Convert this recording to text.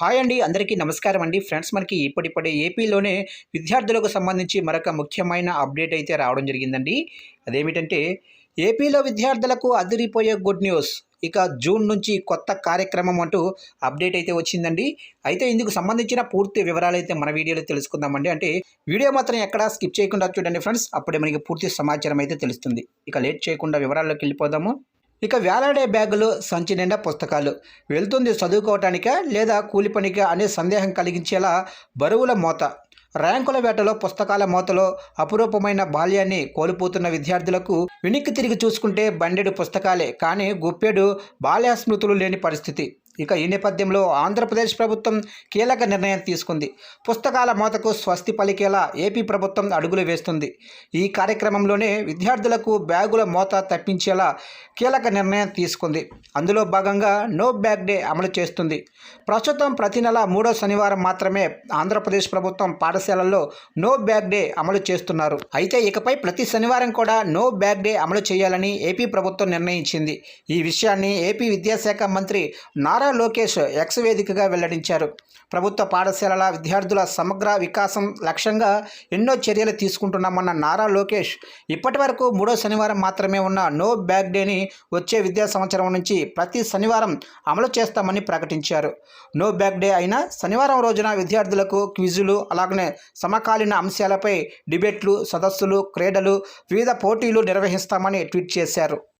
Hi అండి అందరికీ నమస్కారం అండి. ఫ్రెండ్స్ మనకి ఇప్పటిప్పుడే ఏపీలోనే విద్యార్థులకు సంబంధించి మరొక ముఖ్యమైన అప్డేట్ అయితే రావడం జరిగిందండి. అదేమిటంటే ఏపీలో విద్యార్థులకు అదిరిపోయే గుడ్ న్యూస్ ఇక జూన్ నుంచి కొత్త కార్యక్రమం అంటూ అప్డేట్ అయితే వచ్చిందండి. అయితే ఇందుకు సంబంధించిన పూర్తి వివరాలు అయితే మన వీడియోలో తెలుసుకుందామండి. అంటే వీడియో మాత్రం ఎక్కడా స్కిప్ చేయకుండా చూడండి ఫ్రెండ్స్. అప్పుడే మనకి పూర్తి సమాచారం అయితే తెలుస్తుంది. ఇక లేట్ చేయకుండా వివరాల్లోకి వెళ్ళిపోదాము. ఇక వేలాడే బ్యాగులు సంచి నిండా పుస్తకాలు. వెళ్తుంది చదువుకోవటానికా లేదా కూలి పనికా అనే సందేహం కలిగించేలా బరువుల మోత. ర్యాంకుల వేటలో పుస్తకాల మోతలో అపురూపమైన బాల్యాన్ని కోల్పోతున్న విద్యార్థులకు వెనక్కి తిరిగి చూసుకుంటే బండెడు పుస్తకాలే కానీ గుప్పెడు బాల్య స్మృతులు లేని పరిస్థితి. ఇక ఈ నేపథ్యంలో ఆంధ్రప్రదేశ్ ప్రభుత్వం కీలక నిర్ణయం తీసుకుంది. పుస్తకాల మోతకు స్వస్తి పలికేలా ఏపీ ప్రభుత్వం అడుగులు వేస్తుంది. ఈ కార్యక్రమంలోనే విద్యార్థులకు బ్యాగుల మోత తప్పించేలా కీలక నిర్ణయం తీసుకుంది. అందులో భాగంగా నో బ్యాగ్ డే అమలు చేస్తుంది. ప్రస్తుతం ప్రతి నెల మూడో శనివారం మాత్రమే ఆంధ్రప్రదేశ్ ప్రభుత్వం పాఠశాలల్లో నో బ్యాగ్ డే అమలు చేస్తున్నారు. అయితే ఇకపై ప్రతి శనివారం కూడా నో బ్యాగ్ డే అమలు చేయాలని ఏపీ ప్రభుత్వం నిర్ణయించింది. ఈ విషయాన్ని ఏపీ విద్యాశాఖ మంత్రి నారా లోకేష్ ఎక్స్ వేదికగా వెల్లడించారు. ప్రభుత్వ పాఠశాలల విద్యార్థుల సమగ్ర వికాసం లక్ష్యంగా ఎన్నో చర్యలు తీసుకుంటున్నామన్న నారా లోకేష్ ఇప్పటి వరకు మూడో శనివారం మాత్రమే ఉన్న నో బ్యాగ్ డేని వచ్చే విద్యా సంవత్సరం నుంచి ప్రతి శనివారం అమలు చేస్తామని ప్రకటించారు. నో బ్యాగ్ డే అయినా శనివారం రోజున విద్యార్థులకు క్విజులు అలాగనే సమకాలీన అంశాలపై డిబేట్లు సదస్సులు క్రీడలు వివిధ పోటీలు నిర్వహిస్తామని ట్వీట్ చేశారు.